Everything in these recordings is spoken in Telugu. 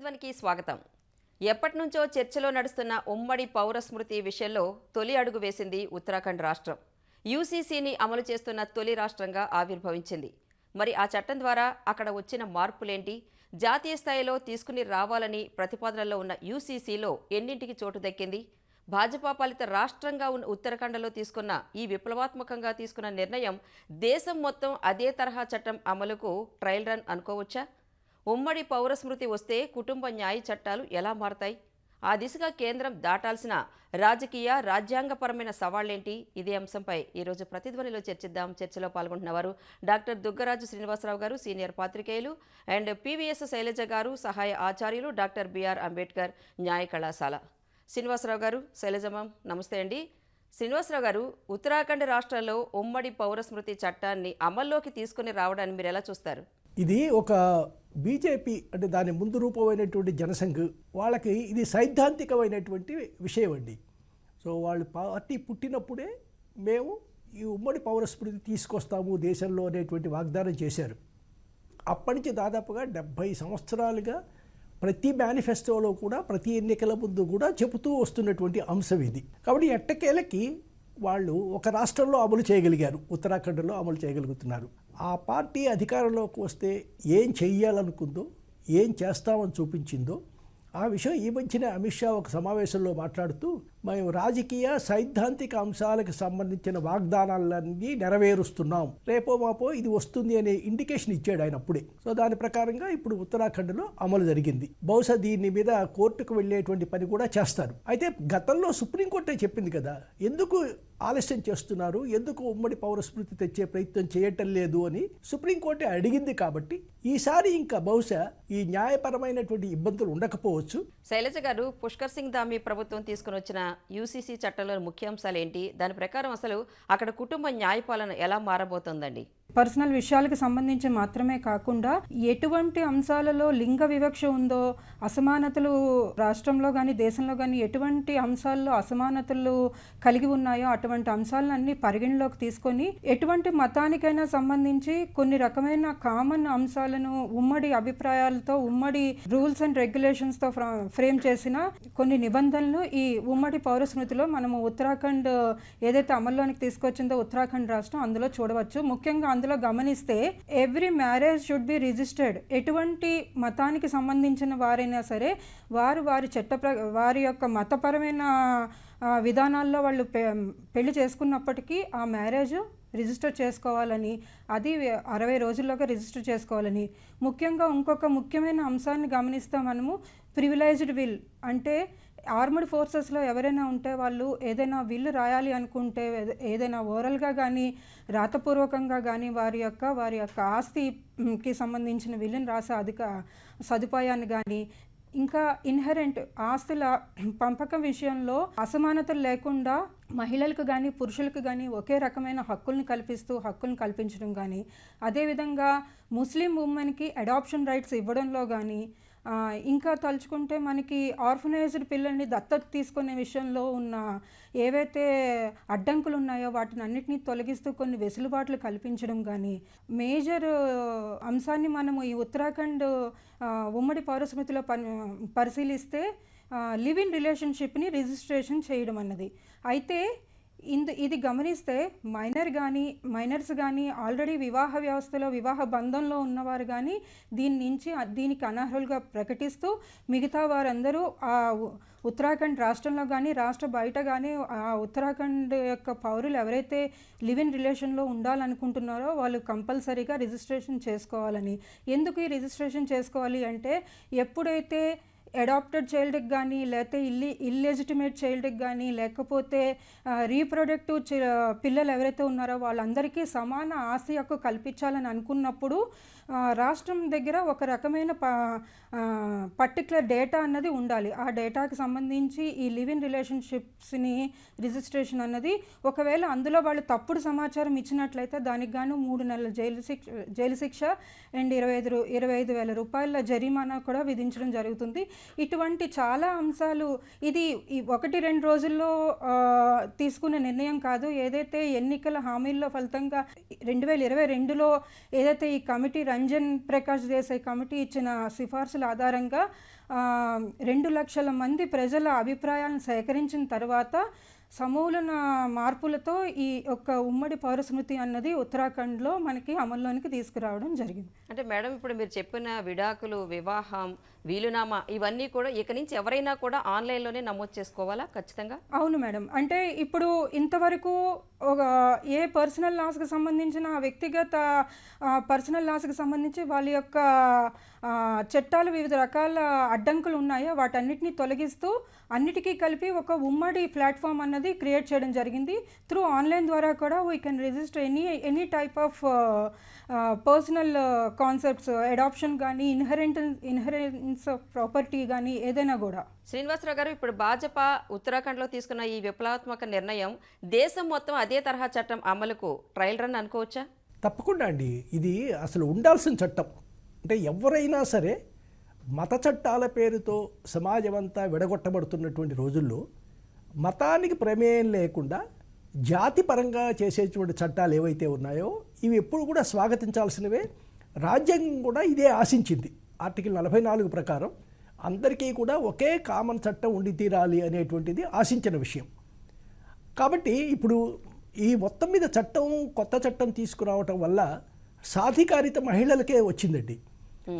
ప్రతిధ్వనికి స్వాగతం. ఎప్పటి నుంచో చర్చలో నడుస్తున్న ఉమ్మడి పౌర స్మృతి విషయంలో తొలి అడుగు వేసింది ఉత్తరాఖండ్ రాష్ట్రం. యూసీసీని అమలు చేస్తున్న తొలి రాష్ట్రంగా ఆవిర్భవించింది. మరి ఆ చట్టం ద్వారా అక్కడ వచ్చిన మార్పులేంటి? జాతీయ స్థాయిలో తీసుకుని రావాలని ప్రతిపాదనలో ఉన్న యూసీసీలో ఎన్నింటికి చోటు దక్కింది? భాజపా పాలిత రాష్ట్రంగా ఉన్న ఉత్తరాఖండ్లో తీసుకున్న ఈ విప్లవాత్మకంగా తీసుకున్న నిర్ణయం దేశం మొత్తం అదే తరహా చట్టం అమలుకు ట్రయల్ రన్ అనుకోవచ్చా? ఉమ్మడి పౌరస్మృతి వస్తే కుటుంబ న్యాయ చట్టాలు ఎలా మారతాయి? ఆ దిశగా కేంద్రం దాటాల్సిన రాజకీయ రాజ్యాంగపరమైన సవాళ్ళేంటి ఇదే అంశంపై ఈరోజు ప్రతిధ్వనిలో చర్చిద్దాం. చర్చలో పాల్గొంటున్నవారు డాక్టర్ దుగ్గరాజు శ్రీనివాసరావు గారు సీనియర్ పాత్రికేయులు అండ్ పివిఎస్ శైలజ గారు సహాయ ఆచార్యులు డాక్టర్ బిఆర్ అంబేద్కర్ న్యాయ కళాశాల. శ్రీనివాసరావు గారు శైలజమ్మ నమస్తే అండి. శ్రీనివాసరావు గారు ఉత్తరాఖండ్ రాష్ట్రంలో ఉమ్మడి పౌరస్మృతి చట్టాన్ని అమల్లోకి తీసుకుని రావడాన్ని మీరు ఎలా చూస్తారు? ఇది ఒక బీజేపీ అంటే దాని ముందు రూపమైనటువంటి జనసంఘ్ వాళ్ళకి ఇది సైద్ధాంతికమైనటువంటి విషయం అండి. సో వాళ్ళు పార్టీ పుట్టినప్పుడే మేము ఈ ఉమ్మడి పౌరస్మృతి తీసుకొస్తాము దేశంలో అనేటువంటి వాగ్దానం చేశారు. అప్పటి నుంచి దాదాపుగా డెబ్భై సంవత్సరాలుగా ప్రతి మేనిఫెస్టోలో కూడా ప్రతి ఎన్నికల ముందు కూడా చెబుతూ వస్తున్నటువంటి అంశం ఇది. కాబట్టి ఎట్టకేలకి వాళ్ళు ఒక రాష్ట్రంలో అమలు చేయగలిగారు ఉత్తరాఖండ్లో అమలు చేయగలుగుతున్నారు. ఆ పార్టీ అధికారంలోకి వస్తే ఏం చెయ్యాలనుకుందో ఏం చేస్తామని చూపించిందో ఆ విషయం ఈ మధ్యన అమిత్ షా ఒక సమావేశంలో మాట్లాడుతూ మేము రాజకీయ సైద్ధాంతిక అంశాలకు సంబంధించిన వాగ్దానాలన్నీ నెరవేరుస్తున్నాం. రేపో మాపో ఇది వస్తుంది అనే ఇండికేషన్ ఇచ్చాడు ఆయన అప్పుడే. సో దాని ప్రకారంగా ఇప్పుడు ఉత్తరాఖండ్లో అమలు జరిగింది. బహుశా దీని మీద కోర్టుకు వెళ్ళేటువంటి పని కూడా చేస్తారు. అయితే గతంలో సుప్రీంకోర్టే చెప్పింది కదా ఎందుకు ఆలస్యం చేస్తున్నారు? ఎందుకు ఉమ్మడి పౌరస్మృతి తెచ్చే ప్రయత్నం చేయటం లేదు అని సుప్రీంకోర్టే అడిగింది కాబట్టి ఈసారి ఇంకా బహుశా ఈ న్యాయపరమైనటువంటి ఇబ్బందులు ఉండకపోవచ్చు. శైలజ గారు పుష్కర్ సింగ్ దామి ప్రభుత్వం తీసుకుని వచ్చిన యూసీసీ చట్టంలోని ముఖ్యాంశాలు ఏంటి? దాని ప్రకారం అసలు అక్కడ కుటుంబ న్యాయపాలన ఎలా మారబోతోందండి? పర్సనల్ విషయాలకు సంబంధించి మాత్రమే కాకుండా ఎటువంటి అంశాలలో లింగ వివక్ష ఉందో అసమానతలు రాష్ట్రంలో కానీ దేశంలో కానీ ఎటువంటి అంశాల్లో అసమానతలు కలిగి ఉన్నాయో అటువంటి అంశాలన్నీ పరిగణలోకి తీసుకొని ఎటువంటి మతానికైనా సంబంధించి కొన్ని రకమైన కామన్ అంశాలను ఉమ్మడి అభిప్రాయాలతో ఉమ్మడి రూల్స్ అండ్ రెగ్యులేషన్స్తో ఫ్రేమ్ చేసిన కొన్ని నిబంధనలు ఈ ఉమ్మడి పౌర స్మృతిలో మనము ఉత్తరాఖండ్ ఏదైతే అమల్లోనికి తీసుకొచ్చిందో ఉత్తరాఖండ్ రాష్ట్రం అందులో చూడవచ్చు. ముఖ్యంగా అందులో గమనిస్తే every marriage should be registered ఎటువంటి మతానికి సంబంధించిన వారైనా సరే వారు వారి చట్ట వారి యొక్క మతపరమైన విధానాల్లో వాళ్ళు పె పెళ్ళి చేసుకున్నప్పటికీ ఆ మ్యారేజ్ రిజిస్టర్ చేసుకోవాలని అది అరవై రోజుల్లోగా రిజిస్టర్ చేసుకోవాలని. ముఖ్యంగా ఇంకొక ముఖ్యమైన అంశాన్ని గమనిస్తే మనము ప్రివిలైజ్డ్ విల్ అంటే ఆర్మడ్ ఫోర్సెస్లో ఎవరైనా ఉంటే వాళ్ళు ఏదైనా విల్లు రాయాలి అనుకుంటే ఏదైనా ఓరల్గా కానీ రాతపూర్వకంగా కానీ వారి యొక్క వారి యొక్క ఆస్తికి సంబంధించిన విల్లును రాసే అధిక సదుపాయాన్ని కానీ ఇంకా ఇన్హరెంట్ ఆస్తుల పంపకం విషయంలో అసమానతలు లేకుండా మహిళలకు కానీ పురుషులకు కానీ ఒకే రకమైన హక్కుల్ని కల్పిస్తూ హక్కుల్ని కల్పించడం కానీ అదేవిధంగా ముస్లిం ఉమెన్కి అడాప్షన్ రైట్స్ ఇవ్వడంలో కానీ ఇంకా తలుచుకుంటే మనకి ఆర్ఫనైజ్డ్ పిల్లల్ని దత్తత తీసుకునే విషయంలో ఉన్న ఏవైతే అడ్డంకులు ఉన్నాయో వాటిని అన్నిటినీ తొలగిస్తూ కొన్ని వెసులుబాట్లు కల్పించడం కానీ మేజర్ అంశాన్ని మనము ఈ ఉత్తరాఖండ్ ఉమ్మడి పౌరస్మృతిలో పని పరిశీలిస్తే లివ్ ఇన్ రిలేషన్షిప్ని రిజిస్ట్రేషన్ చేయడం అన్నది. అయితే ఇందు ఇది గమనిస్తే మైనర్ కానీ మైనర్స్ కానీ ఆల్రెడీ వివాహ వ్యవస్థలో వివాహ బంధంలో ఉన్నవారు కానీ దీని నుంచి దీనికి అనర్హులుగా ప్రకటిస్తూ మిగతా వారందరూ ఆ ఉ- ఉత్తరాఖండ్ రాష్ట్రంలో కానీ రాష్ట్ర బయట కానీ ఆ ఉత్తరాఖండ్ యొక్క పౌరులు ఎవరైతే లివ్ ఇన్ రిలేషన్లో ఉండాలనుకుంటున్నారో వాళ్ళు కంపల్సరీగా రిజిస్ట్రేషన్ చేసుకోవాలని. ఎందుకు ఈ రిజిస్ట్రేషన్ చేసుకోవాలి అంటే ఎప్పుడైతే అడాప్టెడ్ చైల్డ్కి కానీ లేకపోతే ఇల్లి ఇల్లెజిటిమేట్ చైల్డ్కి కానీ లేకపోతే రీప్రొడక్టివ్ పిల్లలు ఎవరైతే ఉన్నారో వాళ్ళందరికీ సమాన ఆస్తి హక్కు కల్పించాలని అనుకున్నప్పుడు రాష్ట్రం దగ్గర ఒక రకమైన ప పర్టికులర్ డేటా అన్నది ఉండాలి. ఆ డేటాకి సంబంధించి ఈ లివ్ ఇన్ రిలేషన్షిప్స్ని రిజిస్ట్రేషన్ అన్నది ఒకవేళ అందులో వాళ్ళు తప్పుడు సమాచారం ఇచ్చినట్లయితే దానికి గాను మూడు నెలల జైలు శిక్ష జైలు శిక్ష అండ్ ఇరవై ఐదు ఇరవై ఐదు వేల రూపాయల జరిమానా కూడా విధించడం జరుగుతుంది. ఇటువంటి చాలా అంశాలు ఇది ఒకటి రెండు రోజుల్లో తీసుకున్న నిర్ణయం కాదు. ఏదైతే ఎన్నికల హామీల్లో ఫలితంగా రెండు వేల ఇరవై రెండులో ఏదైతే ఈ కమిటీ రంజన్ ప్రకాష్ దేశాయ్ కమిటీ ఇచ్చిన సిఫార్సుల ఆధారంగా రెండు లక్షల మంది ప్రజల అభిప్రాయాలను సేకరించిన తర్వాత సమూలన మార్పులతో ఈ యొక్క ఉమ్మడి పౌరస్మృతి అన్నది ఉత్తరాఖండ్లో మనకి అమల్లోనికి తీసుకురావడం జరిగింది. అంటే మేడం ఇప్పుడు మీరు చెప్పిన విడాకులు వివాహం వీలునామా? ఇవన్నీ కూడా ఇక నుంచి ఎవరైనా కూడా ఆన్లైన్లోనే నమోదు చేసుకోవాలా? ఖచ్చితంగా? అవును మేడం. అంటే ఇప్పుడు ఇంతవరకు ఒక ఏ పర్సనల్ లాస్కి సంబంధించిన వ్యక్తిగత పర్సనల్ లాస్కి సంబంధించి వాళ్ళ యొక్క చట్టాలు వివిధ రకాల అడ్డంకులు ఉన్నాయో? వాటన్నిటిని తొలగిస్తూ అన్నిటికీ కలిపి ఒక ఉమ్మడి ప్లాట్ఫామ్ అన్నది క్రియేట్ చేయడం జరిగింది. త్రూ ఆన్లైన్ ద్వారా కూడా we can register any any type of personal concepts adoption కానీ ఇన్హరెంట్ ఇన్హరెన్స్ ఆఫ్ ప్రాపర్టీ కానీ ఏదైనా కూడా. శ్రీనివాసరావు గారు ఇప్పుడు భాజపా ఉత్తరాఖండ్లో తీసుకున్న ఈ విప్లవాత్మక నిర్ణయం దేశం మొత్తం అదే తరహా చట్టం అమలుకు ట్రయల్ రన్ అనుకోవచ్చా? తప్పకుండా అండి. ఇది అసలు ఉండాల్సిన చట్టం. అంటే ఎవరైనా సరే మత చట్టాల పేరుతో సమాజం అంతా విడగొట్టబడుతున్నటువంటి రోజుల్లో మతానికి ప్రమేయం లేకుండా జాతి పరంగా చేసేటువంటి చట్టాలు ఏవైతే ఉన్నాయో ఇవి ఎప్పుడు కూడా స్వాగతించాల్సినవే. రాజ్యాంగం కూడా ఇదే ఆశించింది. ఆర్టికల్ నలభై నాలుగు ప్రకారం అందరికీ కూడా ఒకే కామన్ చట్టం ఉండి తీరాలి అనేటువంటిది ఆశించిన విషయం. కాబట్టి ఇప్పుడు ఈ మొత్తం మీద చట్టం కొత్త చట్టం తీసుకురావటం వల్ల సాధికారిత మహిళలకే వచ్చిందండి.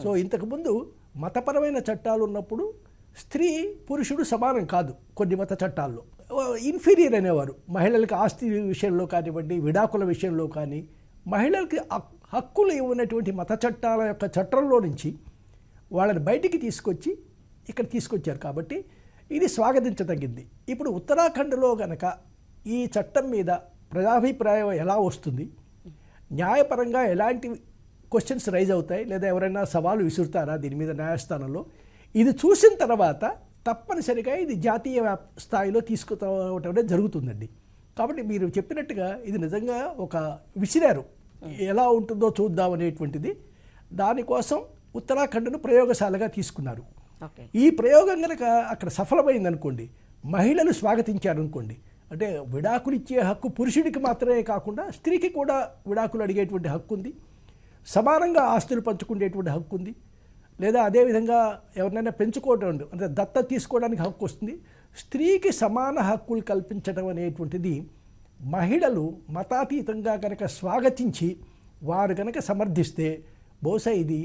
సో ఇంతకుముందు మతపరమైన చట్టాలు ఉన్నప్పుడు స్త్రీ పురుషుడు సమానం కాదు కొన్ని మత చట్టాల్లో. ఇన్ఫీరియర్ అనేవారు. మహిళలకు ఆస్తి విషయంలో కానివ్వండి విడాకుల విషయంలో కానీ మహిళలకి హక్- హక్కులు ఇవ్వనటువంటి మత చట్టాల యొక్క చట్టంలో నుంచి వాళ్ళని బయటికి తీసుకొచ్చి ఇక్కడ తీసుకొచ్చారు కాబట్టి ఇది స్వాగతించదగింది. ఇప్పుడు ఉత్తరాఖండ్లో గనక ఈ చట్టం మీద ప్రజాభిప్రాయం ఎలా వస్తుంది? న్యాయపరంగా ఎలాంటి క్వశ్చన్స్ రైజ్ అవుతాయి? లేదా ఎవరైనా సవాలు విసురుతారా దీని మీద న్యాయస్థానంలో? ఇది చూసిన తర్వాత తప్పనిసరిగా ఇది జాతీయ వ్యాప్- స్థాయిలో తీసుకురావటం జరుగుతుందండి. కాబట్టి మీరు చెప్పినట్టుగా ఇది నిజంగా ఒక విసిరారు. ఎలా ఉంటుందో చూద్దాం అనేటువంటిది. దానికోసం ఉత్తరాఖండ్ను ప్రయోగశాలగా తీసుకున్నారు ఈ ప్రయోగం కనుక అక్కడ సఫలమైంది అనుకోండి మహిళలు స్వాగతించారు అనుకోండి అంటే విడాకులు ఇచ్చే హక్కు పురుషుడికి మాత్రమే కాకుండా స్త్రీకి కూడా విడాకులు అడిగేటువంటి హక్కు ఉంది సమానంగా ఆస్తులు పంచుకునేటువంటి హక్కు ఉంది లేదా అదేవిధంగా ఎవరినైనా పెంచుకోవడం. అంటే దత్త తీసుకోవడానికి హక్కు వస్తుంది స్త్రీకి సమాన హక్కులు కల్పించడం అనేటువంటిది మహిళలు మతాతీతంగా కనుక స్వాగతించి వారు కనుక సమర్థిస్తే బహుశా ఇది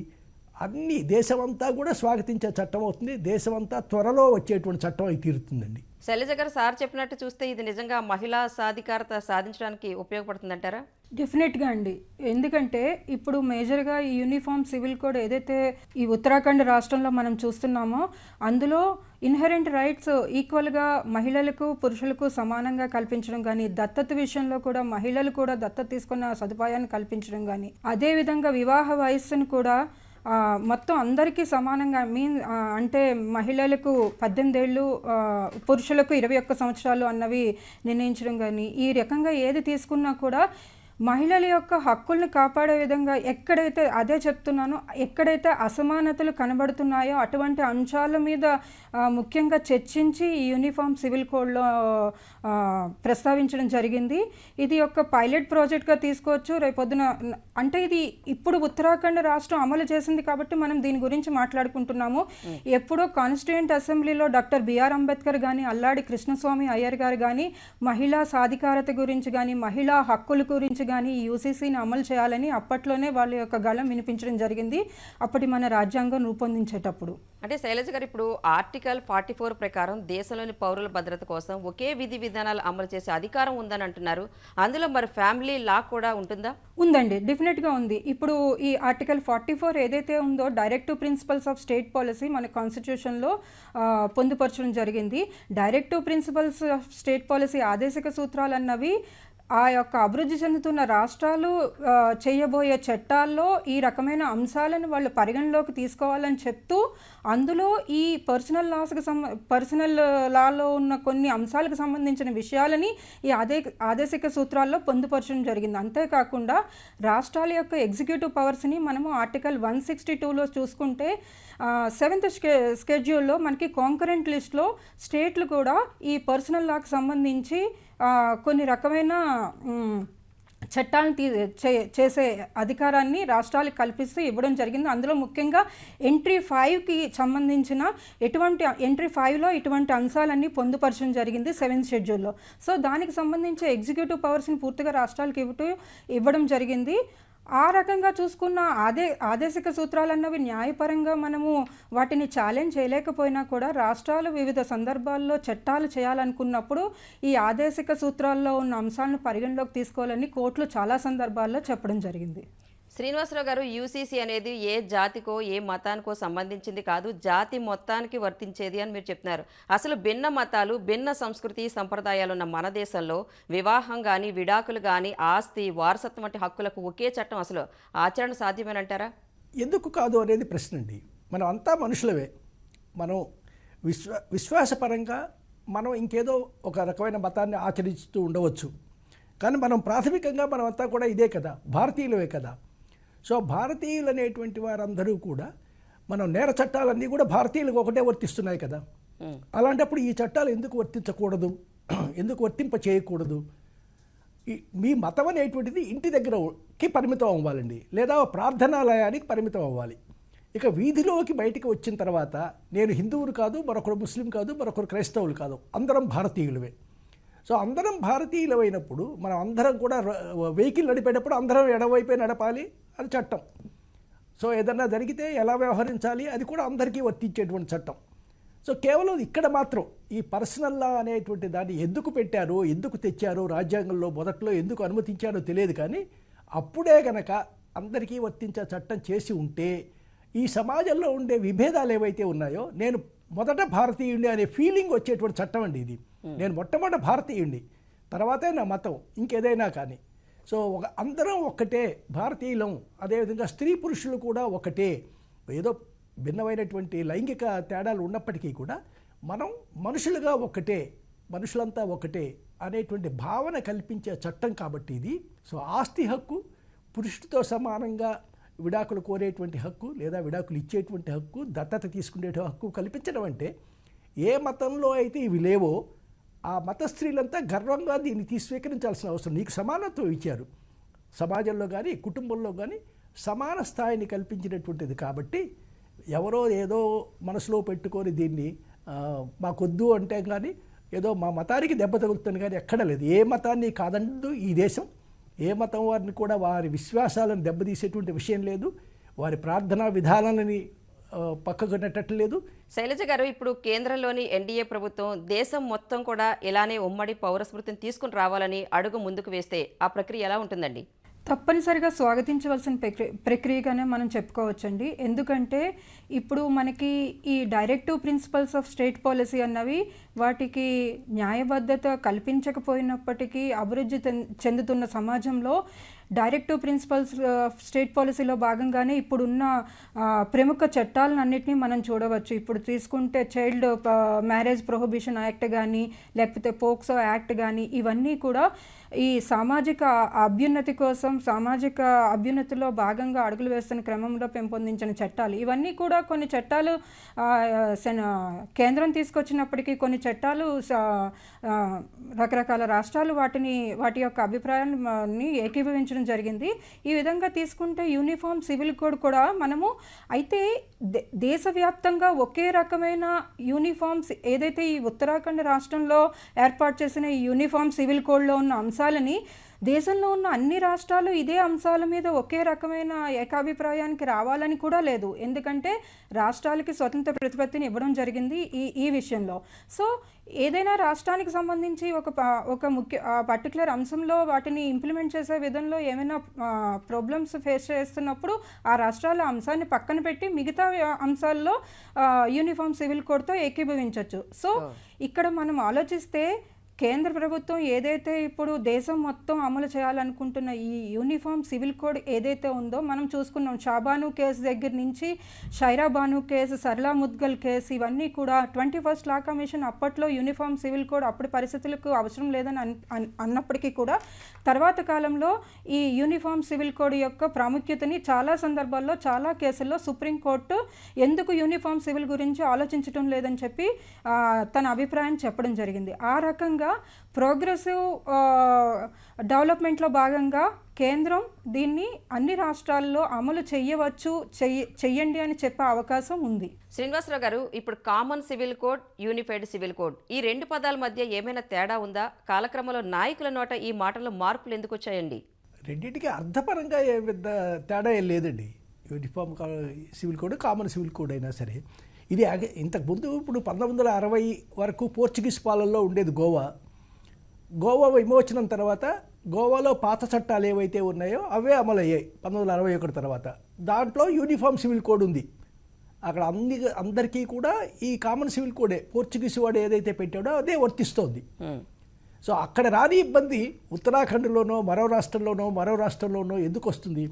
అన్ని దేశమంతా కూడా స్వాగతించే చట్టం అవుతుంది. దేశమంతా త్వరలో వచ్చేటువంటి చట్టం అయి తీరుతుందండి. శైలజ గారు సార్ చెప్పినట్టు చూస్తే ఇది నిజంగా మహిళా సాధికారత సాధించడానికి ఉపయోగపడుతుందంటారా? డెఫినెట్గా అండి. ఎందుకంటే ఇప్పుడు మేజర్గా ఈ యూనిఫామ్ సివిల్ కోడ్ ఏదైతే ఈ ఉత్తరాఖండ్ రాష్ట్రంలో మనం చూస్తున్నామో అందులో ఇన్హెరెంట్ రైట్స్ ఈక్వల్గా మహిళలకు పురుషులకు సమానంగా కల్పించడం కానీ దత్తత విషయంలో కూడా మహిళలు కూడా దత్తత తీసుకున్న సదుపాయాన్ని కల్పించడం కానీ అదేవిధంగా వివాహ వయస్సును కూడా మొత్తం అందరికీ సమానంగా మీన్ అంటే మహిళలకు పద్దెనిమిది ఏళ్ళు పురుషులకు ఇరవై ఒక్క సంవత్సరాలు అన్నవి నిర్ణయించడం కానీ ఈ రకంగా ఏది తీసుకున్నా కూడా మహిళల యొక్క హక్కుల్ని కాపాడే విధంగా ఎక్కడైతే అదే చెప్తున్నానో ఎక్కడైతే అసమానతలు కనబడుతున్నాయో అటువంటి అంశాల మీద ముఖ్యంగా చర్చించి ఈ యూనిఫామ్ సివిల్ కోడ్లో ప్రస్తావించడం జరిగింది. ఇది ఒక పైలట్ ప్రాజెక్ట్గా తీసుకోవచ్చు. రేపొద్దున అంటే ఇది ఇప్పుడు ఉత్తరాఖండ్ రాష్ట్రం అమలు చేసింది కాబట్టి మనం దీని గురించి మాట్లాడుకుంటున్నాము. ఎప్పుడో కాన్స్టిట్యూయెంట్ అసెంబ్లీలో డాక్టర్ బిఆర్ అంబేద్కర్ కానీ అల్లాడి కృష్ణస్వామి అయ్యర్ గారు కానీ మహిళా సాధికారత గురించి కానీ మహిళా హక్కుల గురించి కానీ ఈ యూసీసీని అమలు చేయాలని అప్పట్లోనే వాళ్ళ యొక్క గళం వినిపించడం జరిగింది. అప్పటి మన రాజ్యాంగం రూపొందించేటప్పుడు. అంటే శైలజ గారు ఇప్పుడు ఆర్టికల్ ఫార్టీ ఫోర్ ప్రకారం దేశంలోని పౌరుల భద్రత కోసం ఒకే విధి విధానాలు అమలు చేసే అధికారం ఉందని అంటున్నారు. అందులో మరి ఫ్యామిలీ లా కూడా ఉంటుందా? ఉందండి. డెఫినెట్గా ఉంది. ఇప్పుడు ఈ ఆర్టికల్ ఫార్టీ ఫోర్ ఏదైతే ఉందో directive principles of state policy మన కాన్స్టిట్యూషన్లో పొందుపరచడం జరిగింది. Directive principles of state policy ఆదేశిక సూత్రాలు అన్నవి ఆ యొక్క అభివృద్ధి చెందుతున్న రాష్ట్రాలు చేయబోయే చట్టాల్లో ఈ రకమైన అంశాలను వాళ్ళు పరిగణలోకి తీసుకోవాలని చెప్తూ అందులో ఈ పర్సనల్ లాస్కి సంబ పర్సనల్ లాలో ఉన్న కొన్ని అంశాలకు సంబంధించిన విషయాలని ఈ ఆదే ఆదేశిక సూత్రాల్లో పొందుపరచడం జరిగింది. అంతేకాకుండా రాష్ట్రాల యొక్క ఎగ్జిక్యూటివ్ పవర్స్ని మనము ఆర్టికల్ వన్ సిక్స్టీ టూలో చూసుకుంటే సెవెంత్ స్కె స్కెడ్యూల్లో మనకి కాంకరెంట్ లిస్ట్లో స్టేట్లు కూడా ఈ పర్సనల్ లాకి సంబంధించి కొన్ని రకమైన చట్టాలను తీ చే- చేసే అధికారాన్ని రాష్ట్రాలకు కల్పిస్తూ ఇవ్వడం జరిగింది. అందులో ముఖ్యంగా ఎంట్రీ ఫైవ్కి సంబంధించిన ఎటువంటి ఎంట్రీ ఫైవ్లో ఇటువంటి అంశాలన్నీ పొందుపరచడం జరిగింది సెవెంత్ షెడ్యూల్లో. సో దానికి సంబంధించి ఎగ్జిక్యూటివ్ పవర్స్ని పూర్తిగా రాష్ట్రాలకు ఇవ్వటం ఇవ్వడం జరిగింది. ఆ రకంగా చూసుకున్న ఆదే ఆదేశిక సూత్రాలు అన్నవి న్యాయపరంగా మనము వాటిని ఛాలెంజ్ చేయలేకపోయినా కూడా రాష్ట్రాలు వివిధ సందర్భాల్లో చట్టాలు చేయాలనుకున్నప్పుడు ఈ ఆదేశిక సూత్రాల్లో ఉన్న అంశాలను పరిగణలోకి తీసుకోవాలని కోర్టులు చాలా సందర్భాల్లో చెప్పడం జరిగింది. శ్రీనివాసరావు గారు యూసీసీ అనేది ఏ జాతికో ఏ మతానికో సంబంధించింది కాదు జాతి మొత్తానికి వర్తించేది అని మీరు చెప్తున్నారు. అసలు భిన్న మతాలు భిన్న సంస్కృతి సంప్రదాయాలున్న మన దేశంలో వివాహం కానీ విడాకులు కానీ ఆస్తి వారసత్వం వంటి హక్కులకు ఒకే చట్టం అసలు ఆచరణ సాధ్యమేనంటారా? ఎందుకు కాదు అనేది ప్రశ్న అండి మనం అంతా మనుషులవే మనం విశ్వ విశ్వాసపరంగా మనం ఇంకేదో ఒక రకమైన మతాన్ని ఆచరిస్తూ ఉండవచ్చు. కానీ మనం ప్రాథమికంగా మనం అంతా కూడా ఇదే కదా భారతీయులవే కదా. సో భారతీయులు అనేటువంటి వారందరూ కూడా మనం నేర చట్టాలన్నీ కూడా భారతీయులకు ఒకటే వర్తిస్తున్నాయి కదా. అలాంటప్పుడు ఈ చట్టాలు ఎందుకు వర్తించకూడదు? ఎందుకు వర్తింప చేయకూడదు? ఈ- మీ మతం అనేటువంటిది ఇంటి దగ్గరకి పరిమితం అవ్వాలండి. లేదా ప్రార్థనాలయానికి పరిమితం అవ్వాలి. ఇక వీధిలోకి బయటికి వచ్చిన తర్వాత నేను హిందువులు కాదు మరొకరు ముస్లిం కాదు మరొకరు క్రైస్తవులు కాదు అందరం భారతీయులవే సో అందరం భారతీయులమైనప్పుడు మనం అందరం కూడా వెహికల్ నడిపేటప్పుడు అందరం ఎడవైపే నడపాలి అది చట్టం. సో ఏదన్నా జరిగితే ఎలా వ్యవహరించాలి అది కూడా అందరికీ వర్తించేటువంటి చట్టం. సో కేవలం ఇక్కడ మాత్రం ఈ పర్సనల్ లా అనేటువంటి దాన్ని ఎందుకు పెట్టారో ఎందుకు తెచ్చారో రాజ్యాంగంలో మొదట్లో ఎందుకు అనుమతించారో తెలియదు కానీ అప్పుడే గనక అందరికీ వర్తించే చట్టం చేసి ఉంటే ఈ సమాజంలో ఉండే విభేదాలు ఏవైతే ఉన్నాయో నేను మొదట భారతీయుడిని అనే ఫీలింగ్ వచ్చేటువంటి చట్టం అండి ఇది. Hmm. నేను మొట్టమొదటి భారతీయుడిని తర్వాతే నా మతం ఇంకేదైనా కానీ. సో ఒక అందరం ఒక్కటే భారతీయులం అదేవిధంగా స్త్రీ పురుషులు కూడా ఒకటే ఏదో భిన్నమైనటువంటి లైంగిక తేడాలు ఉన్నప్పటికీ కూడా మనం మనుషులుగా ఒకటే మనుషులంతా ఒకటే అనేటువంటి భావన కల్పించే చట్టం కాబట్టి ఇది. సో ఆస్తి హక్కు పురుషుడితో సమానంగా విడాకులు కోరేటువంటి హక్కు లేదా విడాకులు ఇచ్చేటువంటి హక్కు దత్తత తీసుకునే హక్కు కల్పించడం అంటే ఏ మతంలో అయితే ఇవి లేవో ఆ మత స్త్రీలంతా గర్వంగా దీన్ని తీ స్వీకరించాల్సిన అవసరం. నీకు సమానత్వం ఇచ్చారు. సమాజంలో కానీ కుటుంబంలో కానీ సమాన స్థాయిని కల్పించినటువంటిది కాబట్టి ఎవరో ఏదో మనసులో పెట్టుకొని దీన్ని మాకొద్దు అంటే కానీ ఏదో మా మతానికి దెబ్బ తగులుతుంది కానీ ఎక్కడ లేదు. ఏ మతాన్ని కాదంటూ ఈ దేశం ఏ మతం వారిని కూడా వారి విశ్వాసాలను దెబ్బతీసేటువంటి విషయం లేదు. వారి ప్రార్థనా విధానాలని పక్కకు లేదు శైలజ గారు ఇప్పుడు కేంద్రంలోని ఎన్డీఏ ప్రభుత్వం దేశం మొత్తం కూడా ఇలానే ఉమ్మడి పౌర స్మృతిని తీసుకుని రావాలని అడుగు ముందుకు వేస్తే ఆ ప్రక్రియ ఎలా ఉంటుందండి? తప్పనిసరిగా స్వాగతించవలసిన ప్రక్రియ ప్రక్రియగానే మనం చెప్పుకోవచ్చండి. ఎందుకంటే ఇప్పుడు మనకి ఈ directive principles of state policy అన్నవి వాటికి న్యాయబద్ధత కల్పించకపోయినప్పటికీ అభివృద్ధి చెంద- చెందుతున్న సమాజంలో డైరెక్టివ్ ప్రిన్సిపల్స్ స్టేట్ పాలసీలో భాగంగానే ఇప్పుడున్న ప్రముఖ చట్టాలను మనం చూడవచ్చు. ఇప్పుడు తీసుకుంటే చైల్డ్ మ్యారేజ్ ప్రొహిబిషన్ యాక్ట్ కానీ లేకపోతే పోక్సో యాక్ట్ కానీ ఇవన్నీ కూడా ఈ సామాజిక అభ్యున్నతి కోసం సామాజిక అభ్యున్నతిలో భాగంగా అడుగులు వేస్తున్న క్రమంలో పెంపొందించిన చట్టాలు. ఇవన్నీ కూడా కొన్ని చట్టాలు కేంద్రం తీసుకొచ్చినప్పటికీ కొన్ని చట్టాలు రకరకాల రాష్ట్రాలు వాటిని వాటి యొక్క అభిప్రాయాన్ని ఏకీభవించడం జరిగింది. ఈ విధంగా తీసుకుంటే యూనిఫామ్ సివిల్ కోడ్ కూడా మనము అయితే దే- దేశవ్యాప్తంగా ఒకే రకమైన యూనిఫామ్స్ ఏదైతే ఈ ఉత్తరాఖండ్ రాష్ట్రంలో ఏర్పాటు చేసిన ఈ యూనిఫామ్ సివిల్ కోడ్లో ఉన్న అంశాలని దేశంలో ఉన్న అన్ని రాష్ట్రాలు ఇదే అంశాల మీద ఒకే రకమైన ఏకాభిప్రాయానికి రావాలని కూడా లేదు. ఎందుకంటే రాష్ట్రాలకి స్వతంత్ర ప్రతిపత్తిని ఇవ్వడం జరిగింది ఈ ఈ విషయంలో. సో ఏదైనా రాష్ట్రానికి సంబంధించి ఒక ఒక ముఖ్య పర్టికులర్ అంశంలో వాటిని ఇంప్లిమెంట్ చేసే విధంలో ఏమైనా ప్రాబ్లమ్స్ ఫేస్ చేస్తున్నప్పుడు ఆ రాష్ట్రాల అంశాన్ని పక్కన పెట్టి మిగతా అంశాల్లో యూనిఫామ్ సివిల్ కోడ్తో ఏకీభవించవచ్చు సో ఇక్కడ మనం ఆలోచిస్తే కేంద్ర ప్రభుత్వం ఏదైతే ఇప్పుడు దేశం మొత్తం అమలు చేయాలనుకుంటున్న ఈ యూనిఫామ్ సివిల్ కోడ్ ఏదైతే ఉందో మనం చూసుకున్నాం. షాబాను కేసు దగ్గర నుంచి షైరాబాను కేసు సర్లా ముద్గల్ కేసు ఇవన్నీ కూడా ట్వంటీ ఫస్ట్ లా కమిషన్ అప్పట్లో యూనిఫామ్ సివిల్ కోడ్ అప్పటి పరిస్థితులకు అవసరం లేదని అన్- అన్- అన్నప్పటికీ కూడా తర్వాత కాలంలో ఈ యూనిఫామ్ సివిల్ కోడ్ యొక్క ప్రాముఖ్యతని చాలా సందర్భాల్లో చాలా కేసుల్లో సుప్రీంకోర్టు ఎందుకు యూనిఫామ్ సివిల్ గురించి ఆలోచించడం లేదని చెప్పి తన అభిప్రాయం చెప్పడం జరిగింది. ఆ రకంగా ప్రోగ్రెసివ్ డెవలప్మెంట్లో భాగంగా కేంద్రం దీన్ని అన్ని రాష్ట్రాల్లో అమలు చెయ్యవచ్చు చెయ్య చెయ్యండి అని చెప్పే అవకాశం ఉంది. శ్రీనివాసరావు గారు ఇప్పుడు common civil code unified civil code ఈ రెండు పదాల మధ్య ఏమైనా తేడా ఉందా? కాలక్రమంలో నాయకుల నోట ఈ మాటలో మార్పులు ఎందుకు వచ్చాయండి? రెండింటికి అర్థపరంగా ఏ పెద్ద తేడా ఏం లేదండి. Uniform civil code common civil code అయినా సరే. ఇది ఇంతకుముందు ఇప్పుడు పంతొమ్మిది వందల అరవై వరకు పోర్చుగీస్ పాలనలో ఉండేది గోవా. గోవా విమోచనం తర్వాత గోవాలో పాత చట్టాలు ఏవైతే ఉన్నాయో అవే అమలయ్యాయి పంతొమ్మిది వందల అరవై ఒకటి తర్వాత. దాంట్లో యూనిఫామ్ సివిల్ కోడ్ ఉంది. అక్కడ అన్ని అందరికీ కూడా ఈ కామన్ సివిల్ కోడే పోర్చుగీస్ వాడు ఏదైతే పెట్టాడో అదే వర్తిస్తోంది. సో అక్కడ రాని ఇబ్బంది ఉత్తరాఖండ్లోనో మరో రాష్ట్రంలోనో మరో రాష్ట్రంలోనో ఎందుకు వస్తుంది?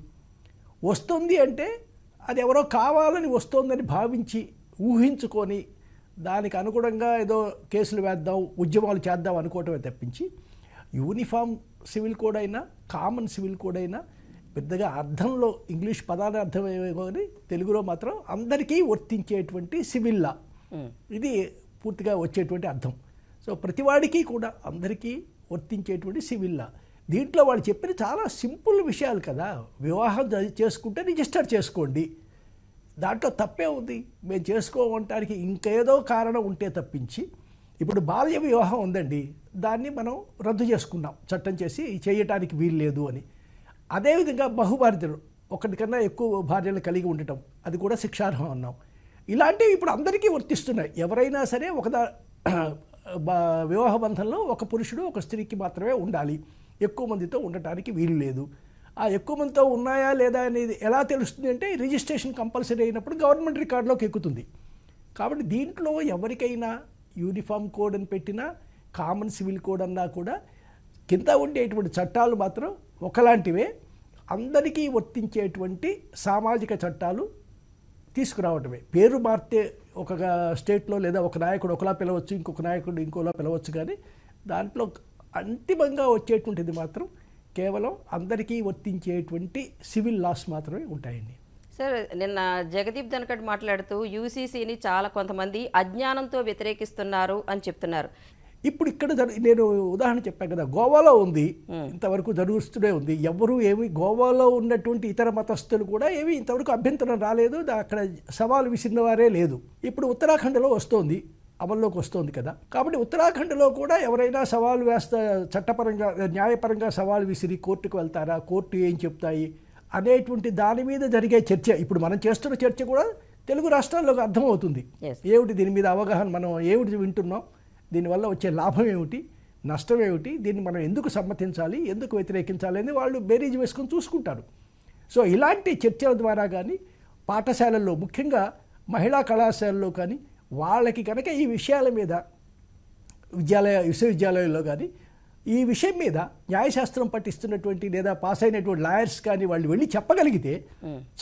వస్తుంది అంటే అది ఎవరో కావాలని వస్తోందని భావించి ఊహించుకొని దానికి అనుగుణంగా ఏదో కేసులు వేద్దాం ఉద్యమాలు చేద్దాం అనుకోవటమే తప్పించి యూనిఫామ్ సివిల్ కోడ్ అయినా కామన్ సివిల్ కోడ్ అయినా పెద్దగా అర్థంలో ఇంగ్లీష్ పదాల అర్థం ఏమో కానీ తెలుగులో మాత్రం అందరికీ వర్తించేటువంటి సివిల్ లా ఉమ్. ఇది పూర్తిగా వచ్చేటువంటి అర్థం. సో ప్రతివాడికి కూడా అందరికీ వర్తించేటువంటి సివిల్ లా దీంట్లో వాళ్ళు చెప్పిన చాలా సింపుల్ విషయాలు కదా. వివాహం చేసుకుంటే రిజిస్టర్ చేసుకోండి. దాంట్లో తప్పే ఉంది. మేము చేసుకోవటానికి ఇంకేదో కారణం ఉంటే తప్పించి ఇప్పుడు బాల్య వివాహం ఉందండి. దాన్ని మనం రద్దు చేసుకున్నాం. చట్టం చేసి చేయటానికి వీలు లేదు అని. అదేవిధంగా బహుభార్యలు ఒకటికన్నా ఎక్కువ భార్యలు కలిగి ఉండటం అది కూడా శిక్షార్హం అన్నాం. ఇలాంటివి ఇప్పుడు అందరికీ వర్తిస్తున్నాయి. ఎవరైనా సరే ఒకదా బా- వివాహ బంధంలో ఒక పురుషుడు ఒక స్త్రీకి మాత్రమే ఉండాలి. ఎక్కువ మందితో ఉండటానికి వీలు లేదు. ఆ ఎక్కువ మందితో ఉన్నాయా లేదా అనేది ఎలా తెలుస్తుంది అంటే రిజిస్ట్రేషన్ కంపల్సరీ అయినప్పుడు గవర్నమెంట్ రికార్డులోకి ఎక్కుతుంది. కాబట్టి దీంట్లో ఎవరికైనా యూనిఫామ్ కోడ్ అని పెట్టినా కామన్ సివిల్ కోడ్ అన్నా కూడా కింద ఉండేటువంటి చట్టాలు మాత్రం ఒకలాంటివే. అందరికీ వర్తించేటువంటి సామాజిక చట్టాలు తీసుకురావటమే. పేరు మారితే ఒక స్టేట్లో లేదా ఒక నాయకుడు ఒకలా పిలవచ్చు ఇంకొక నాయకుడు ఇంకోలా పిలవచ్చు కానీ దాంట్లో అంతిమంగా వచ్చేటువంటిది మాత్రం కేవలం అందరికీ వర్తించేటువంటి సివిల్ లాస్ మాత్రమే ఉంటాయండి. సార్ నిన్న జగదీప్ ధనకడ్ మాట్లాడుతూ యూసీసీని చాలా కొంతమంది అజ్ఞానంతో వ్యతిరేకిస్తున్నారు అని చెప్తున్నారు. ఇప్పుడు ఇక్కడ నేను ఉదాహరణ చెప్పాను కదా గోవాలో ఉంది ఇంతవరకు జరుగుతూనే ఉంది. ఎవరు ఏమి గోవాలో ఉన్నటువంటి ఇతర మతస్థులు కూడా ఏమి ఇంతవరకు అభ్యంతరం రాలేదు అక్కడ సవాలు విసిరిన వారే లేదు. ఇప్పుడు ఉత్తరాఖండ్లో వస్తోంది. అమల్లోకి వస్తోంది కదా. కాబట్టి ఉత్తరాఖండ్లో కూడా ఎవరైనా సవాలు వేస్తా చట్టపరంగా న్యాయపరంగా సవాలు విసిరి కోర్టుకు వెళ్తారా కోర్టు ఏం చెప్తాయి అనేటువంటి దాని మీద జరిగే చర్చ. ఇప్పుడు మనం చేస్తున్న చర్చ కూడా తెలుగు రాష్ట్రాల్లో అర్థమవుతుంది. ఏమిటి దీని మీద అవగాహన? మనం ఏమిటి వింటున్నాం? దీనివల్ల వచ్చే లాభం ఏమిటి? నష్టం ఏమిటి? దీన్ని మనం ఎందుకు సమ్మతించాలి? ఎందుకు వ్యతిరేకించాలి? అని వాళ్ళు బేరీజ్ వేసుకొని చూసుకుంటారు. సో ఇలాంటి చర్చల ద్వారా కానీ పాఠశాలల్లో ముఖ్యంగా మహిళా కళాశాలలో కానీ వాళ్ళకి కనుక ఈ విషయాల మీద విద్యాలయ విశ్వవిద్యాలయాల్లో కానీ ఈ విషయం మీద న్యాయశాస్త్రం పఠిస్తున్నటువంటి లేదా పాస్ అయినటువంటి లాయర్స్ కానీ వాళ్ళు వెళ్ళి చెప్పగలిగితే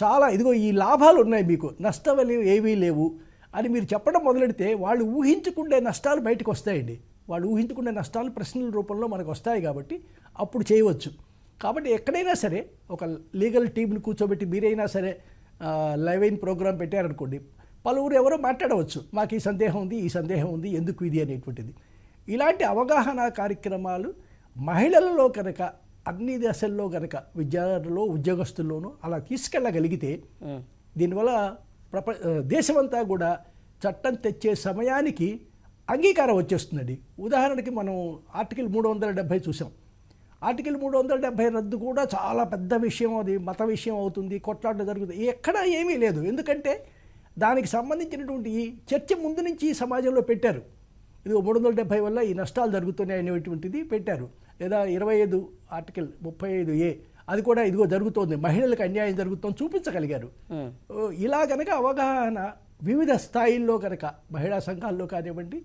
చాలా ఇదిగో ఈ లాభాలు ఉన్నాయి మీకు నష్టాలు ఏవీ లేవు అని మీరు చెప్పడం మొదలెడితే వాళ్ళు ఊహించుకునే నష్టాలు బయటకు వస్తాయండి. వాళ్ళు ఊహించుకునే నష్టాలు ప్రశ్నల రూపంలో మనకు వస్తాయి కాబట్టి అప్పుడు చేయవచ్చు. కాబట్టి ఎక్కడైనా సరే ఒక లీగల్ టీంని కూర్చోబెట్టి మీరైనా సరే లైవ్ అయిన ప్రోగ్రామ్ పెట్టారనుకోండి పలువురు ఎవరో మాట్లాడవచ్చు. మాకు ఈ సందేహం ఉంది ఈ సందేహం ఉంది ఎందుకు ఇది అనేటువంటిది. ఇలాంటి అవగాహన కార్యక్రమాలు మహిళలలో కనుక అన్ని దశల్లో కనుక విద్యార్థుల్లో ఉద్యోగస్తుల్లోనూ అలా తీసుకెళ్ళగలిగితే దీనివల్ల ప్రప దేశమంతా కూడా చట్టం తెచ్చే సమయానికి అంగీకారం వచ్చేస్తుందండి. ఉదాహరణకి మనం ఆర్టికల్ మూడు వందల డెబ్భై చూసాం. ఆర్టికల్ మూడు వందల డెబ్భై రద్దు కూడా చాలా పెద్ద విషయం అది మత విషయం అవుతుంది కొట్లాట జరుగుతుంది ఎక్కడ ఏమీ లేదు. ఎందుకంటే దానికి సంబంధించినటువంటి చర్చ ముందు నుంచి సమాజంలో పెట్టారు. ఇది మూడు వందల డెబ్భై వల్ల ఈ నష్టాలు జరుగుతున్నాయి అనేటువంటిది పెట్టారు. లేదా ఇరవై ఐదు ఆర్టికల్ ముప్పై ఐదు ఏ అది కూడా ఇదిగో జరుగుతోంది. మహిళలకు అన్యాయం జరుగుతోంది చూపించగలిగారు. ఇలా కనుక అవగాహన వివిధ స్థాయిల్లో కనుక మహిళా సంఘాల్లో కానివ్వండి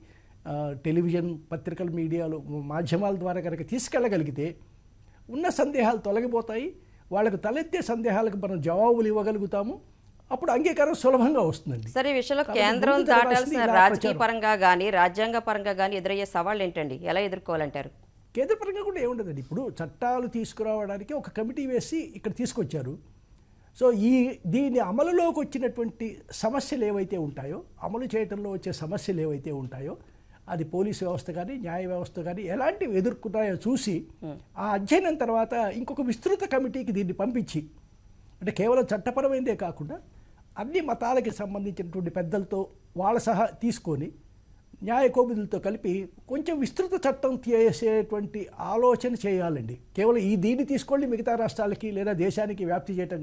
టెలివిజన్ పత్రికల మీడియాలు మాధ్యమాల ద్వారా కనుక తీసుకెళ్ళగలిగితే ఉన్న సందేహాలు తొలగిపోతాయి. వాళ్ళకు తలెత్తే సందేహాలకు మనం జవాబులు ఇవ్వగలుగుతాము. అప్పుడు అంగీకారం సులభంగా వస్తుందండి. సరే ఈ విషయంలో కేంద్రం దాటాల్సిన రాజకీయ. పరంగా కానీ రాజ్యాంగ పరంగా కానీ ఎదురయ్యే సవాళ్ళు ఏంటండి ఎలా ఎదుర్కోవాలంటారు? కేంద్ర పరంగా కూడా ఏముండదండి. ఇప్పుడు చట్టాలు తీసుకురావడానికి ఒక కమిటీ వేసి ఇక్కడ తీసుకొచ్చారు. సో ఈ దీని అమలులోకి వచ్చినటువంటి సమస్యలు ఏవైతే ఉంటాయో అమలు చేయడంలో వచ్చే సమస్యలు ఏవైతే ఉంటాయో అది పోలీసు వ్యవస్థ కానీ న్యాయ వ్యవస్థ కానీ ఎలాంటివి ఎదుర్కొంటాయో చూసి ఆ అధ్యయనం తర్వాత ఇంకొక విస్తృత కమిటీకి దీన్ని పంపించి అంటే కేవలం చట్టపరమైనదే కాకుండా అన్ని మతాలకి సంబంధించినటువంటి పెద్దలతో వాళ్ళ సహా తీసుకొని న్యాయ కోవిదులతో కలిపి కొంచెం విస్తృత చట్టం చేసేటువంటి ఆలోచన చేయాలండి. కేవలం ఈ దీన్ని తీసుకోండి మిగతా రాష్ట్రాలకి లేదా దేశానికి వ్యాప్తి చేయటం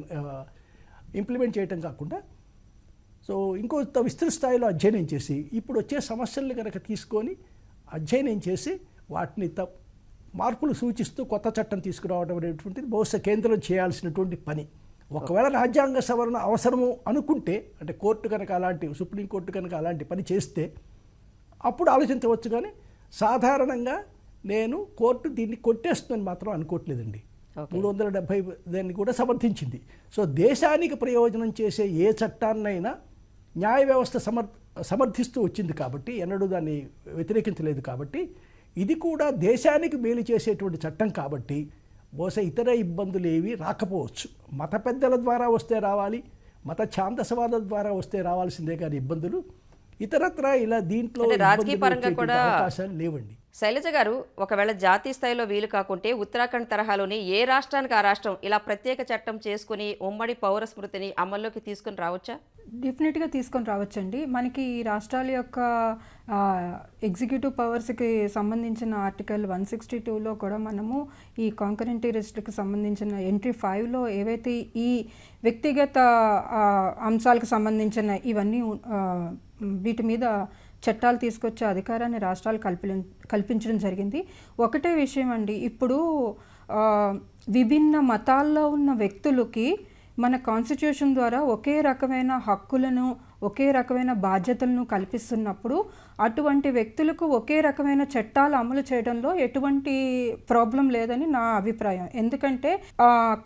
ఇంప్లిమెంట్ చేయటం కాకుండా సో ఇంకొంత విస్తృత స్థాయిలో అధ్యయనం చేసి ఇప్పుడు వచ్చే సమస్యలను కనుక తీసుకొని అధ్యయనం చేసి వాటిని త మార్పులు సూచిస్తూ కొత్త చట్టం తీసుకురావడం అనేటువంటిది బహుశా కేంద్రం చేయాల్సినటువంటి పని. ఒకవేళ రాజ్యాంగ సవరణ అవసరము అనుకుంటే అంటే కోర్టు కనుక అలాంటి సుప్రీంకోర్టు కనుక అలాంటి పని చేస్తే అప్పుడు ఆలోచించవచ్చు కానీ సాధారణంగా నేను కోర్టు దీన్ని కొట్టేస్తుందని మాత్రం అనుకోవట్లేదండి. మూడు వందల డెబ్బై దాన్ని కూడా సమర్థించింది. సో దేశానికి ప్రయోజనం చేసే ఏ చట్టాన్నైనా న్యాయ వ్యవస్థ సమర్ సమర్థిస్తూ వచ్చింది కాబట్టి ఎన్నడూ దాన్ని వ్యతిరేకించలేదు కాబట్టి ఇది కూడా దేశానికి మేలు చేసేటువంటి చట్టం కాబట్టి బహుశా ఇతర ఇబ్బందులు ఏవి రాకపోవచ్చు. మత పెద్దల ద్వారా వస్తే రావాలి మత ఛాందసవాద ద్వారా వస్తే రావాల్సిందే కానీ ఇబ్బందులు. ఇతరత్ర ఇలా దీంట్లో రాజకీయ పరంగా కూడా అవకాశాలు లేవండి. శైలజ గారు ఒకవేళ జాతీయ స్థాయిలో వీలు కాకుంటే ఉత్తరాఖండ్ తరహాలోని ఏ రాష్ట్రానికి ఆ రాష్ట్రం ఇలా ప్రత్యేక చట్టం చేసుకుని ఉమ్మడి పౌర స్మృతిని అమల్లోకి తీసుకుని రావచ్చా? డెఫినెట్గా తీసుకొని రావచ్చండి. మనకి ఈ రాష్ట్రాల యొక్క ఎగ్జిక్యూటివ్ పవర్స్కి సంబంధించిన ఆర్టికల్ వన్ సిక్స్టీ టూలో కూడా మనము ఈ కాంకరెంట్ రిస్ట్కి సంబంధించిన ఎంట్రీ ఫైవ్లో ఏవైతే ఈ వ్యక్తిగత అంశాలకు సంబంధించిన ఇవన్నీ వీటి మీద చట్టాలు తీసుకొచ్చే అధికారాన్ని రాష్ట్రాలు కల్పి కల్పించడం జరిగింది. ఒకటే విషయం అండి ఇప్పుడు విభిన్న మతాల్లో ఉన్న వ్యక్తులకి మన కాన్స్టిట్యూషన్ ద్వారా ఒకే రకమైన హక్కులను ఒకే రకమైన బాధ్యతలను కల్పిస్తున్నప్పుడు అటువంటి వ్యక్తులకు ఒకే రకమైన చట్టాలు అమలు చేయడంలో ఎటువంటి ప్రాబ్లం లేదని నా అభిప్రాయం. ఎందుకంటే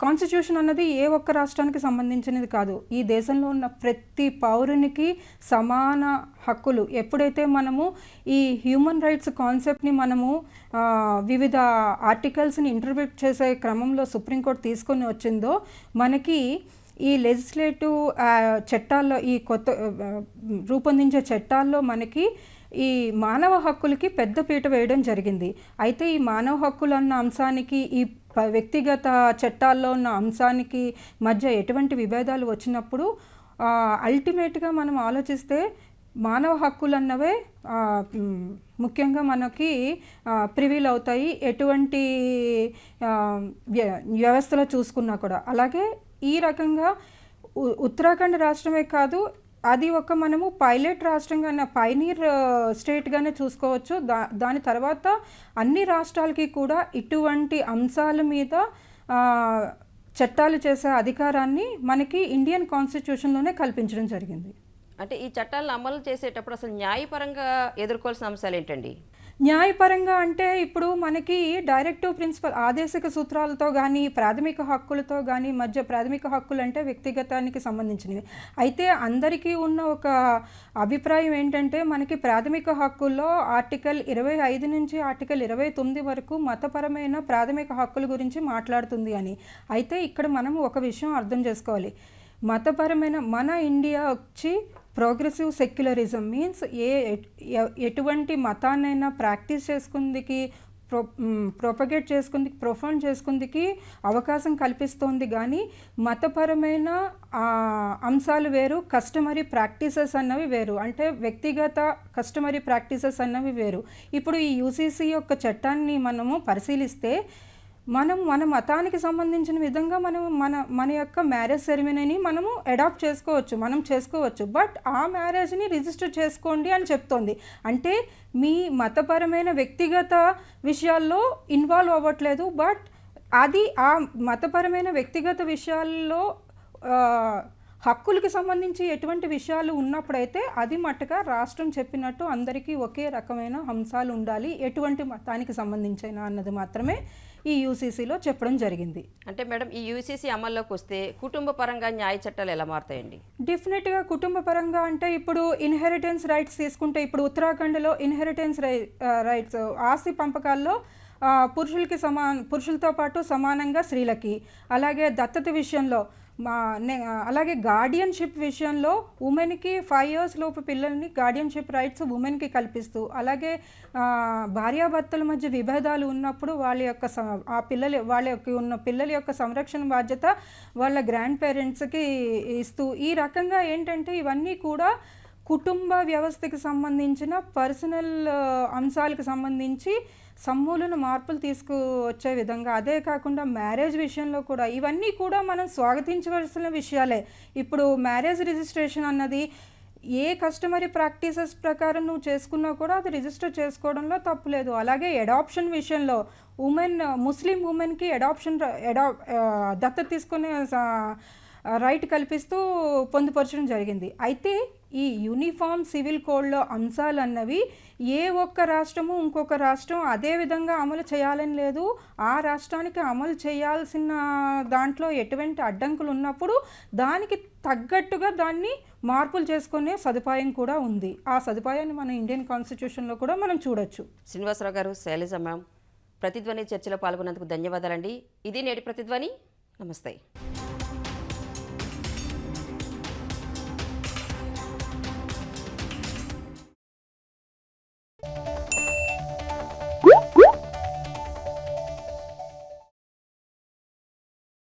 కాన్స్టిట్యూషన్ అన్నది ఏ ఒక్క రాష్ట్రానికి సంబంధించినది కాదు. ఈ దేశంలో ఉన్న ప్రతి పౌరునికి సమాన హక్కులు. ఎప్పుడైతే మనము ఈ హ్యూమన్ రైట్స్ కాన్సెప్ట్ని మనము వివిధ ఆర్టికల్స్ని ఇంటర్ప్రిట్ చేసే క్రమంలో సుప్రీంకోర్టు తీసుకొని వచ్చిందో మనకి ఈ లెజిస్లేటివ్ చట్టాల్లో ఈ కొత్త రూపొందించే చట్టాల్లో మనకి ఈ మానవ హక్కులకి పెద్ద పీట వేయడం జరిగింది. అయితే ఈ మానవ హక్కులు అన్న అంశానికి ఈ వ్యక్తిగత చట్టాల్లో ఉన్న అంశానికి మధ్య ఎటువంటి విభేదాలు వచ్చినప్పుడు అల్టిమేట్గా మనం ఆలోచిస్తే మానవ హక్కులు అన్నవే ముఖ్యంగా మనకి ప్రివీల్ అవుతాయి ఎటువంటి వ్య- వ్యవస్థలో చూసుకున్నా కూడా. అలాగే ఈ రకంగా ఉ- ఉత్తరాఖండ్ రాష్ట్రమే కాదు అది ఒక మనము పైలట్ రాష్ట్రంగా పైనీర్ స్టేట్గానే చూసుకోవచ్చు. దా దాని తర్వాత అన్ని రాష్ట్రాలకి కూడా ఇటువంటి అంశాల మీద చట్టాలు చేసే అధికారాన్ని మనకి ఇండియన్ కాన్స్టిట్యూషన్లోనే కల్పించడం జరిగింది. అంటే ఈ చట్టాలను అమలు చేసేటప్పుడు అసలు న్యాయపరంగా ఎదుర్కోవాల్సిన అంశాలు ఏంటండి? న్యాయపరంగా అంటే ఇప్పుడు మనకి డైరెక్టివ్ ప్రిన్సిపల్ ఆదేశిక సూత్రాలతో కానీ ప్రాథమిక హక్కులతో కానీ మధ్య ప్రాథమిక హక్కులు అంటే వ్యక్తిగతానికి సంబంధించినవి. అయితే అందరికీ ఉన్న ఒక అభిప్రాయం ఏంటంటే మనకి ప్రాథమిక హక్కుల్లో ఆర్టికల్ ఇరవై ఐదు నుంచి ఆర్టికల్ ఇరవై తొమ్మిది వరకు మతపరమైన ప్రాథమిక హక్కుల గురించి మాట్లాడుతుంది అని. అయితే ఇక్కడ మనం ఒక విషయం అర్థం చేసుకోవాలి. మతపరమైన మన ఇండియా వచ్చి ప్రోగ్రెసివ్ సెక్యులరిజం మీన్స్ ఏ ఎటువంటి మతాన్నైనా ప్రాక్టీస్ చేసుకుందికి ప్రో ప్రొపగేట్ చేసుకుందికి ప్రొఫౌండ్ చేసుకుందికి అవకాశం కల్పిస్తోంది కానీ మతపరమైన అంశాలు వేరు కస్టమరీ ప్రాక్టీసెస్ అన్నవి వేరు. అంటే వ్యక్తిగత కస్టమరీ ప్రాక్టీసెస్ అన్నవి వేరు. ఇప్పుడు ఈ యూసీసీ యొక్క చట్టాన్ని మనము పరిశీలిస్తే మనం మన మతానికి సంబంధించిన విధంగా మనం మన మన యొక్క మ్యారేజ్ సెరమనీని మనము అడాప్ట్ చేసుకోవచ్చు మనం చేసుకోవచ్చు. బట్ ఆ మ్యారేజ్ని రిజిస్టర్ చేసుకోండి అని చెప్తోంది. అంటే మీ మతపరమైన వ్యక్తిగత విషయాల్లో ఇన్వాల్వ్ అవ్వట్లేదు. బట్ అది ఆ మతపరమైన వ్యక్తిగత విషయాల్లో హక్కులకి సంబంధించి ఎటువంటి విషయాలు ఉన్నప్పుడైతే అది మట్టుగా రాష్ట్రం చెప్పినట్టు అందరికీ ఒకే రకమైన అంశాలు ఉండాలి. ఎటువంటి మతానికి సంబంధించిన అన్నది మాత్రమే ఈ యూసీసీలో చెప్పడం జరిగింది. అంటే మేడం ఈ యూసీసీ అమల్లోకి వస్తే కుటుంబ పరంగా న్యాయ చట్టాలు ఎలా మారుతాయండి? డెఫినెట్గా కుటుంబ పరంగా అంటే ఇప్పుడు ఇన్హెరిటెన్స్ రైట్స్ తీసుకుంటే ఇప్పుడు ఉత్తరాఖండ్లో ఇన్హెరిటెన్స్ రైట్స్ ఆస్తి పంపకాల్లో పురుషులకి సమాన పురుషులతో పాటు సమానంగా స్త్రీలకి అలాగే దత్తత విషయంలో మా నే- అలాగే గార్డియన్షిప్ విషయంలో ఉమెన్కి ఫైవ్ ఇయర్స్ లోపు పిల్లల్ని గార్డియన్షిప్ రైట్స్ ఉమెన్కి కల్పిస్తూ అలాగే భార్యాభర్తల మధ్య విభేదాలు ఉన్నప్పుడు వాళ్ళ యొక్క స- ఆ పిల్లలు వాళ్ళ యొక్క ఉన్న పిల్లల యొక్క సంరక్షణ బాధ్యత వాళ్ళ గ్రాండ్ పేరెంట్స్కి ఇస్తూ ఈ రకంగా ఏంటంటే ఇవన్నీ కూడా కుటుంబ వ్యవస్థకి సంబంధించిన పర్సనల్ అంశాలకు సంబంధించి సమూలన మార్పులు తీసుకువచ్చే విధంగా అదే కాకుండా మ్యారేజ్ విషయంలో కూడా ఇవన్నీ కూడా మనం స్వాగతించవలసిన విషయాలే. ఇప్పుడు మ్యారేజ్ రిజిస్ట్రేషన్ అన్నది ఏ కస్టమరీ ప్రాక్టీసెస్ ప్రకారం నువ్వు చేసుకున్నా కూడా అది రిజిస్టర్ చేసుకోవడంలో తప్పులేదు అలాగే అడాప్షన్ విషయంలో ఉమెన్ ముస్లిం ఉమెన్కి అడాప్షన్ ఎడా దత్తత తీసుకునే రైట్ కల్పిస్తూ పొందుపరచడం జరిగింది. అయితే ఈ యూనిఫామ్ సివిల్ కోడ్లో అంశాలు అన్నవి ఏ ఒక్క రాష్ట్రము ఇంకొక రాష్ట్రం అదే విధంగా అమలు చేయాలని లేదు. ఆ రాష్ట్రానికి అమలు చేయాల్సిన దాంట్లో ఎటువంటి అడ్డంకులు ఉన్నప్పుడు దానికి తగ్గట్టుగా దాన్ని మార్పులు చేసుకునే సదుపాయం కూడా ఉంది. ఆ సదుపాయాన్ని మనం ఇండియన్ కాన్స్టిట్యూషన్లో కూడా మనం చూడొచ్చు. శ్రీనివాసరావు గారు శైలజ మ్యామ్ ప్రతిధ్వని చర్చలో పాల్గొన్నందుకు ధన్యవాదాలండి. ఇది నేటి ప్రతిధ్వని. నమస్తే.